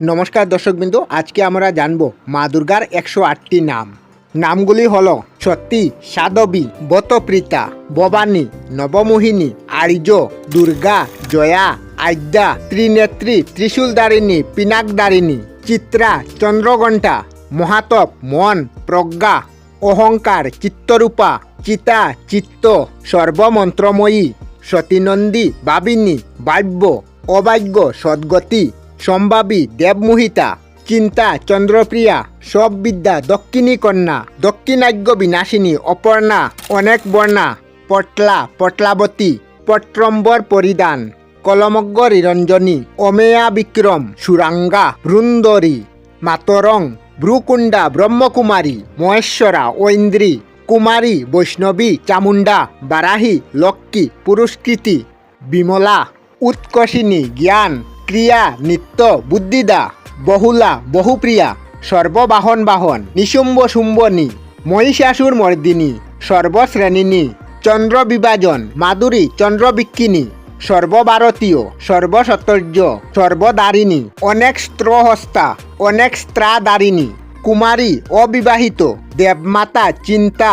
নমস্কার দর্শকবৃন্দ, আজকে আমরা জানব মা দুর্গার একশো আটটি নাম। নামগুলি হল সতী, সাধবী বতপ্রীতা ভবানী, নবমোহিনী, আর্য, দুর্গা, জয়া, আদ্যা, ত্রিনেত্রী, ত্রিশূলদারিণী, পিনাকদারিণী, চিত্রা, চন্দ্রঘণ্টা, মহাতপ, মন, প্রজ্ঞা, অহংকার, চিত্তরূপা, চিতা, চিত্ত, সর্বমন্ত্রময়ী, সতীনন্দী, বাবিনী, বাব্য, অবাগ্য, সদ্গতি সম্ভাবী দেবমোহিতা, চিন্তা চন্দ্রপ্রিয়া, সব বিদ্যা দক্ষিণী কন্যা, দক্ষিণাজ্ঞ বিনাশিনী, অপর্ণা, অনেক বর্ণা, পটলা, পটলাবতী পট্রম্বর পরিধান, কলমজ্ঞ নিরঞ্জনী, অমেয়া বিক্রম, সুরাঙ্গা বৃন্দরী মাতরং, ভ্রুকুণ্ডা, ব্রহ্মকুমারী, মহেশ্বরা, ঐন্দ্রী, কুমারী, বৈষ্ণবী, চামুণ্ডা, বারাহী, লক্ষ্মী, পুরস্কৃতি, বিমলা, উৎকর্ষিণী, জ্ঞান ক্রিয়া, নিত্য, বুদ্ধিদা, বহুলা, বহুপ্রিয়া, সর্ববাহন বাহন, নিশুম্ব শুম্বনী, মহিষাসুর মর্দিনী, সর্বশ্রেণিনী চন্দ্র বিভাজন মাধুরী চন্দ্রবিক্ষিনী সর্বভারতীয় সর্বসতর্য সর্বদারিণী, অনেক স্ত্রহস্তা অনেক স্ত্রাদারিণী, কুমারী, অবিবাহিত, দেবমাতা, চিন্তা,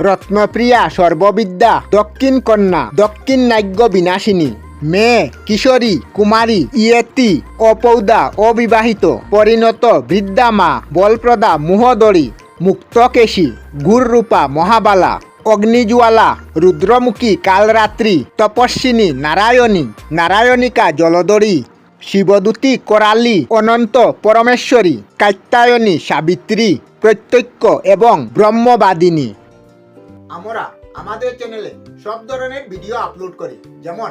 রত্নপ্রিয়া, সর্ববিদ্যা দক্ষিণ কন্যা দক্ষিণ নাগ্য বিনাশিনী। মেয়ে, কিশোরী, কুমারী, ইয়েতি, অপৌদা, অবিবাহিত, পরিণত, বৃদ্ধা মা, বলপ্রদা মুহদরী মুক্তকেশী, গুররূপা, মহাবালা, অগ্নিজ্বালা, রুদ্রমুখী, কালরাত্রি, তপস্বিনী, নারায়ণী, নারায়ণিকা, জলদরী, শিবদূতী, করালি, অনন্ত, পরমেশ্বরী, কাত্যায়নী, সাবিত্রী, প্রত্যক্ষ এবং ব্রহ্মবাদিনী। আমরা আমাদের চ্যানেলে সব ধরনের ভিডিও আপলোড করি। যেমন